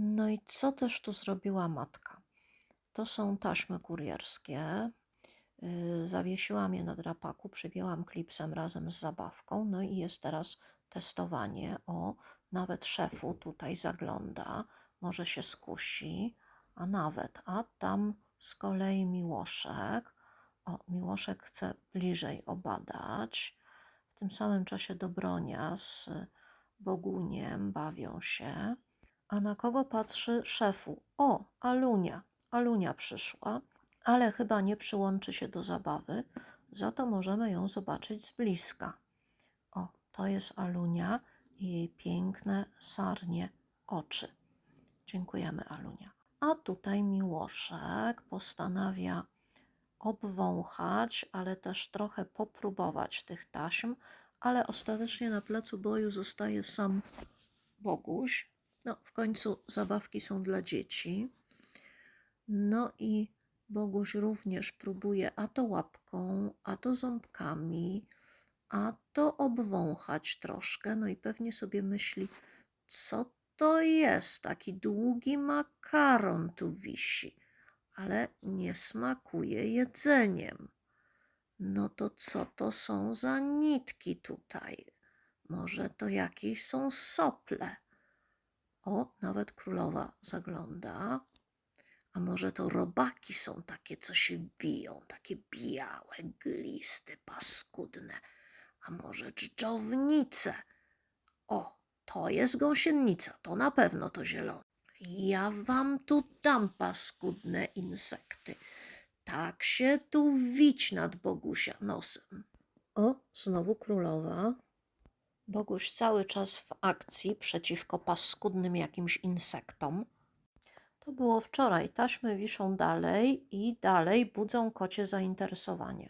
No i co też tu zrobiła matka? To są taśmy kurierskie. Yy, Zawiesiłam je na drapaku, przybiłam klipsem razem z zabawką, no i jest teraz testowanie. O, nawet szefu tutaj zagląda, może się skusi, a nawet, a tam z kolei Miłoszek. O, Miłoszek chce bliżej obadać. W tym samym czasie Dobronia z Boguniem bawią się. A na kogo patrzy szefu? O, Alunia. Alunia przyszła, ale chyba nie przyłączy się do zabawy, za to możemy ją zobaczyć z bliska. O, to jest Alunia i jej piękne, sarnie oczy. Dziękujemy, Alunia. A tutaj Miłoszek postanawia obwąchać, ale też trochę popróbować tych taśm, ale ostatecznie na placu boju zostaje sam Boguś. No, w końcu zabawki są dla dzieci. No i Boguś również próbuje a to łapką, a to ząbkami, a to obwąchać troszkę. No i pewnie sobie myśli, co to jest? Taki długi makaron tu wisi, ale nie smakuje jedzeniem. No to co to są za nitki tutaj? Może to jakieś są sople. O, nawet królowa zagląda. A może to robaki są takie, co się wiją, takie białe, gliste, paskudne. A może dżdżownice? O, to jest gąsienica, to na pewno to zielone. Ja wam tu dam paskudne insekty. Tak się tu wić nad Bogusia nosem. O, znowu królowa. Boguś cały czas w akcji przeciwko paskudnym jakimś insektom. To było wczoraj. Taśmy wiszą dalej i dalej budzą kocie zainteresowanie.